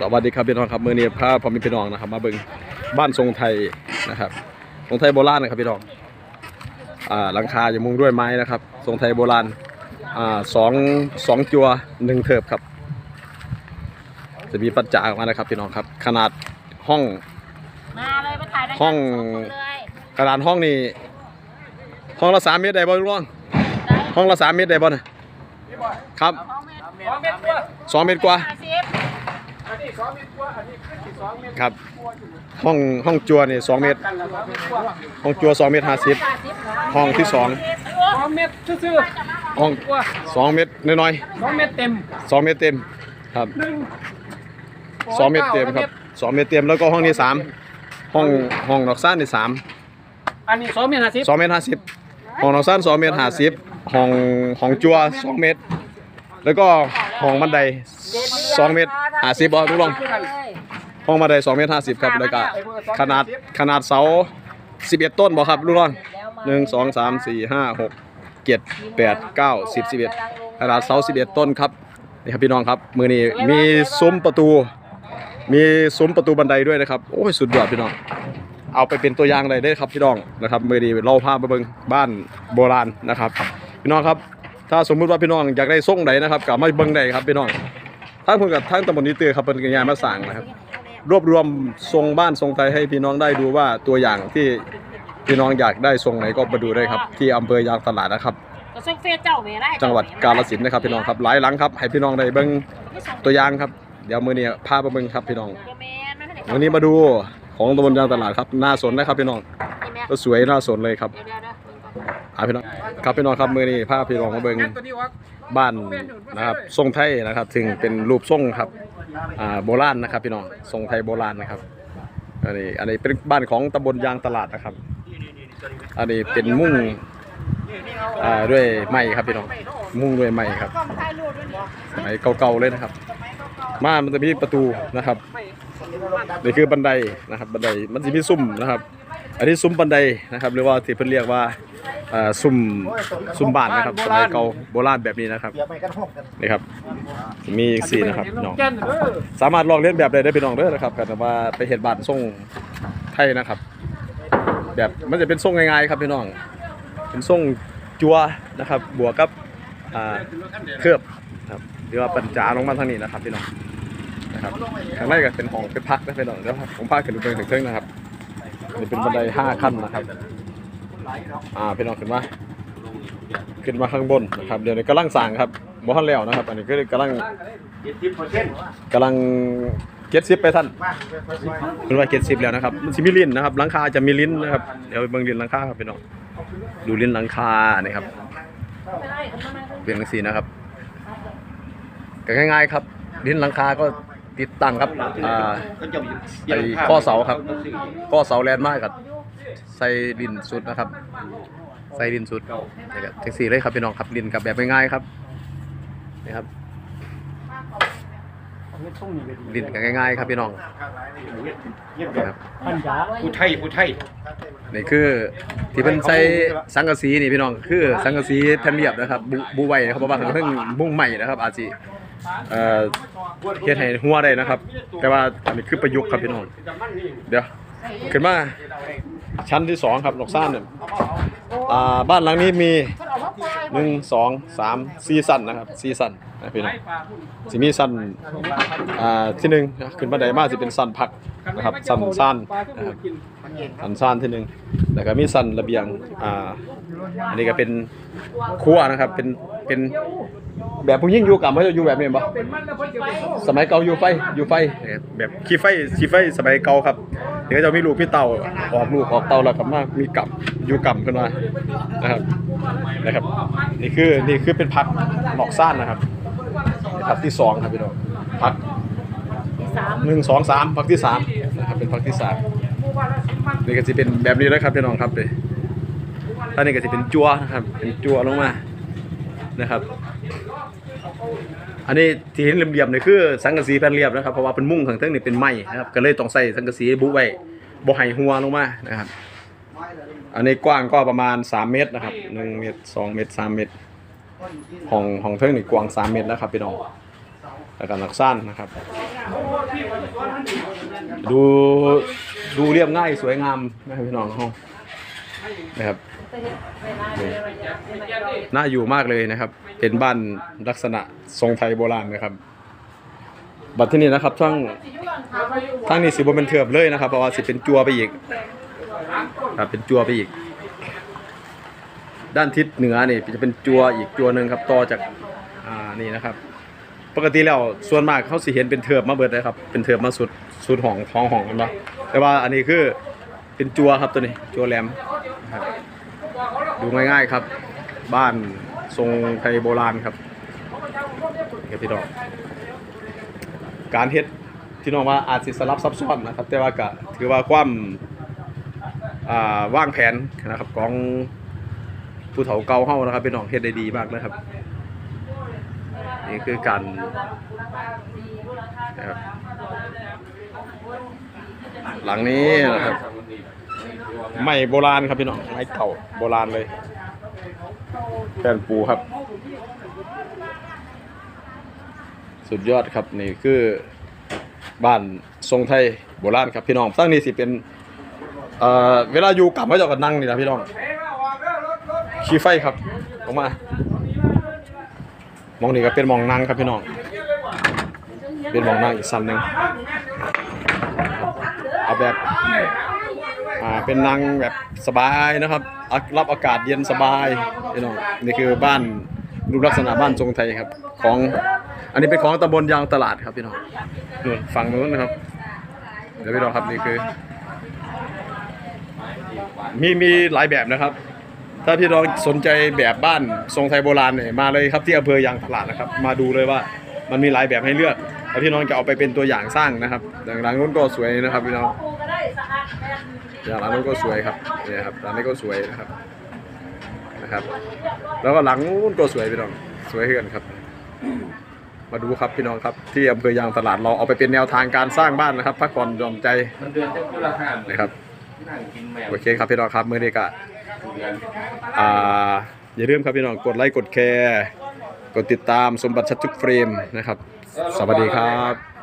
สวัสดีครับพี่น้องครับมือนี้พาพ่อแม่พี่น้องนะครับ มาเบิ่งบ้านทรงไทยนะครับ ทรงไทยโบราณนะครับพี่น้องอ่าหลังคาจะมุงด้วยไม้นะครับ ทรงไทยโบราณอ่าสองสองจัวหนึ่งเถิบครับ จะมีปัจจาออกมานะครับพี่น้องครับ ขนาดห้องมาเลยมาถ่ายได้ห้องเลยขนาดห้องนี่ห้องละสามเมตรได้บ่ลุงรองได้ห้องละสามเมตรได้บ่น่ะครับสองเมตรส องเมตรกว่าห้าสิบครับ ห้องห้องจัวนี่สองเมตรห้องจัวสองเมตรห้าสิบห้าสิบเหรอห้องที่สองสองเม็ดซื่อห้องสองเมตรน้อยๆสองเม็ดเต็มๆสองเมตรเต็มครับหนึ่งสองเมตรเต็มครับสองเมตรเต็มแล้วก็ห้องนี้สามห้องห้องนอกซ่านนี่สามอันนี้สองเม็ดห้าสิบสองเมตรห้าสิบห้องนอกซ่านสองเมตรห้าสิบห้องห้องจัวสองเมตร แล้วก็ห้องบันได สองเมตรห้าสิบบ่ทุกลองเลยห้องบันไดสองเมตรห้าสิบครับแล้วก็ขนาดขนาดเสาสิบเอ็ดต้นบ่ครับลูกน้องแล้วมาหนึ่งสองสามสี่ห้าหกเจ็ดแปดเก้าสิบสิบเอ็ดขนาดเสาสิบเอ็ดต้นครับนี่ครับพี่น้องครับ มือนี้มีซุ้มประตู มีซุ้มประตูบันไดด้วยนะครับโอ้ยสุดยอดพี่น้องเอาไปเป็นตัวอย่างได้เลยครับพี่น้องนะครับมือนี้เราพาไปเบิ่งบ้านโบราณนะครับ พี่น้องครับ ถ้าสมมุติว่าพี่น้องอยากได้ส่งใดนะครับกลับมาเบิ่งได้ครับพี่น้อง ทั้งเพิ่นกับทั้งตำบลนี้เตือครับเป็นงานมาสั่งนะครับ รวบรวมทรงบ้านทรงไทยให้พี่น้องได้ดูว่าตัวอย่างที่พี่น้องอยากได้ทรงไหนก็มาดูได้ครับ ที่อำเภอยางตลาดนะครับ จังหวัดกาฬสินธุ์นะครับพี่น้องครับหลายหลังครับ ให้พี่น้องได้เบิ่งตัวอย่างครับ เดี๋ยวมื้อนี้พาไปเบิ่งครับพี่น้อง วันนี้มาดูของตำบลยางตลาดครับน่าสนนะครับพี่น้องก็สวยน่าสนเลยครับอ่าพี่น้องครับพี่น้องครับมือนี้พาพี่น้องมาเบิ่งตัวนี้ว่า บ้านนะครับทรงไทยนะครับถึงเป็นรูปทรงครับอ่าโบราณนะครับพี่น้องทรงไทยโบราณนะครับอันนี้อันนี้เป็นบ้านของตำบลยางตลาดนะครับ อันนี้เป็นมุ้งอ่าด้วยไม้ครับพี่น้องมุ้งด้วยไม้ครับสมัยเก่าๆเลยนะครับม่านมันจะมีประตูนะครับนี่คือบันไดนะครับบันไดมันจะมีซุ้มนะครับ อันนี้ซุ้มบันไดนะครับหรือว่าที่เพิ่นเรียกว่าอ่าซุ้มซุ้มบ้านนะครับสมัยเก่าโบราณแบบนี้นะครับนี่ครับมีอีกสี่นะครับพี่น้องแก่นเออสามารถลองเลียนแบบได้ได้พี่น้องเด้อนะครับกันว่าไปเห็นบ้านทรงไทยนะครับแบบมันจะเป็นทรงง่ายๆครับพี่น้อง เป็นทรงจัวนะครับบวกกับอ่าเคลือบครับหรือว่าปัญจาลงมาทางนี้นะครับพี่น้องนะครับข้างในก็เป็นห้องเป็นพักนะพี่น้องเดี๋ยวผมพาขึ้นไปถึงเครื่องนะครับ นี่เป็นบันไดห้าขั้นนะครับ อ่าพี่น้องขึ้นมา ขึ้นมาข้างบนนะครับ เดี๋ยวนี้กำลังสั่งครับบ่ทันแล้วนะครับ อันนี้ก็กำลังกำลังเก็ตซิปไปท่านเป็นว่าเก็ตซิปแล้วนะครับมันสิมีลิ้นนะครับหลังคาจะมีลิ้นนะครับ เดี๋ยวไปเบิ่งลิ้นหลังคาครับพี่น้อง ดูลิ้นหลังคานี่ครับเป็นจังซี่นะครับก็ง่ายๆครับ ลิ้นหลังคาก็ ติดตั้งครับอ่าไอ้ข้อเสาครับ ข้อเสาแลนด์มากครับใส่ลิ้นสุดนะครับ ใส่ลิ้นสุดนี่ครับจังซี่เลยครับพี่น้องครับลิ้นกับแบบง่ายๆครับนี่ครับลิ้นกันง่ายๆ ครับพี่น้องครับพันยาผู้ไทยผู้ไทยนี่คือที่เพิ่นใส่สังกะสีนี่พี่น้องคือสังกะสีแผ่นเรียบนะครับบุบุไว้นะครับเพราะว่าเพิ่งมุ่งใหม่นะครับอาจสิ เอ่อเฮ็ดให้หัวได้นะครับ แต่ว่าอันนี้คือประยุกต์ครับพี่น้องเดี๋ยวขึ้นมาชั้นที่สองครับนอกซ่านเนี่ยอ่าบ้านหลังนี้มีหนึ่งสองสามสี่สั้นนะครับสี่สั้นนะพี่น้องสิมีสั้นอ่าที่หนึ่งนะขึ้นบันไดมาสิเป็นสั้นพักนะครับสั้นสั้นนะครับสั้นสั้นที่หนึ่งแล้วก็มีสั้นระเบียงอ่าอันนี้ก็เป็นครัวนะครับเป็น เป็นแบบผู้หญิงอยู่กับเขาจะอยู่แบบนี้บ่สมัยเก่าอยู่ไฟอยู่ไฟแบบขี้ไฟขี้ไฟสมัยเก่าครับเดี๋ยวจะมีลูกพี่เต่าออกลูกออกเต่าแล้วก็มามีกับอยู่กับขึ้นมานะครับนะครับ นี่คือนี่คือเป็นพักหนอกซ่านนะครับพักที่สองครับพี่น้องพักสามหนึ่งสองสามพักที่สามนะครับเป็นพักที่สามนี่ก็จะเป็นแบบนี้แล้วครับพี่น้องครับเลยท่านี้ก็จะเป็นจั่วนะครับเป็นจั่วลงมา นะครับ อันนี้ที่เห็นเหลี่ยมๆนี่คือสังกะสีแผ่นเรียบนะครับเพราะว่าเป็นมุ้งข้างเทิงนี่เป็นไม้นะครับก็เลยต้องใส่สังกะสีบุไว้บ่ให้หัวลงมานะครับ อันนี้กว้างก็ประมาณ 3 เมตรนะครับ1เมตร2เมตร3เมตรห้องห้องเทิงนี่กว้าง 3 เมตรนะครับพี่น้องแล้วก็หลักสั้นนะครับ ดูดูเรียบง่ายสวยงามนะครับพี่น้องห้อง นะครับน่าอยู่มากเลยนะครับ เป็นบ้านลักษณะทรงไทยโบราณนะครับ บัดที่นี่นะครับทั้งทั้งนี้สิบเป็นเถือบเลยนะครับเพราะว่าสิเป็นจัวไปอีกครับเป็นจัวไปอีก ด้านทิศเหนือนี่จะเป็นจัวอีกจัวหนึ่งครับต่อจากอ่านี่นะครับ ปกติแล้วส่วนมากเขาสิเห็นเป็นเถือบมาเบิดเลยครับเป็นเถือบมาสุดสุดห้องท้องห้องกันเนาะแต่ว่าอันนี้คือเป็นจัวครับตัวนี้จัวแหลม ดูง่ายๆครับ บ้านทรงไทยโบราณครับนี่ครับพี่น้องการเฮ็ดที่น้องว่าอาจสิสลับซับซ้อนนะครับ แต่ว่าก็ถือว่าความอ่าวางแผนนะครับของผู้เฒ่าเก่าเฮานะครับพี่น้องเฮ็ดได้ดีมากเลยครับนี่คือการนะครับหลังนี้นะครับ ไม้โบราณครับพี่น้องไม้เก่าโบราณเลยแผ่นปูครับ สุดยอดครับนี่คือบ้านทรงไทยโบราณครับพี่น้องตั้งนี้สิเป็นเอ่อเวลาอยู่กลับมาเจากกันนั่งนี่นะพี่น้องขี้ไฟครับออกมามองนี่ก็เป็นมองนั่งครับพี่น้อง เป็นมองนั่งอีกสันหนึ่งเอาแบบ อ่าเป็นนั่งแบบสบายนะครับอะรับอากาศเย็นสบายพี่น้องนี่คือบ้านรูปลักษณะบ้านทรงไทยครับ ของอันนี้เป็นของตำบลยางตลาดครับพี่น้องนู่นฝั่งนู้นนะครับ เดี๋ยวพี่น้องครับนี่คือ มีมีหลายแบบนะครับ ถ้าพี่น้องสนใจแบบบ้านทรงไทยโบราณเนี่ยมาเลยครับที่อำเภอยางตลาดนะครับ มาดูเลยว่ามันมีหลายแบบให้เลือกแล้วพี่น้องจะเอาไปเป็นตัวอย่างสร้างนะครับอย่างร้านนู้นก็สวยนะครับพี่น้อง อย่างร้านนู้นก็สวยครับเนี่ยครับร้านนี้ก็สวยนะครับนะครับ แล้วก็หลังนู้นก็สวยพี่น้องสวยขึ้นครับ มาดูครับพี่น้องครับที่อำเภอยางตลาดเราเอาไปเป็นแนวทางการสร้างบ้านนะครับพักผ่อนหย่อนใจมันเดือนจะกุละห้านะครับโอเคครับพี่น้องครับเมื่อนี้ก็เดือนอ่าอย่าลืมครับพี่น้องกดไลค์กดแชร์กดติดตามสมบัติชัดทุกเฟรมนะครับ สวัสดีครับ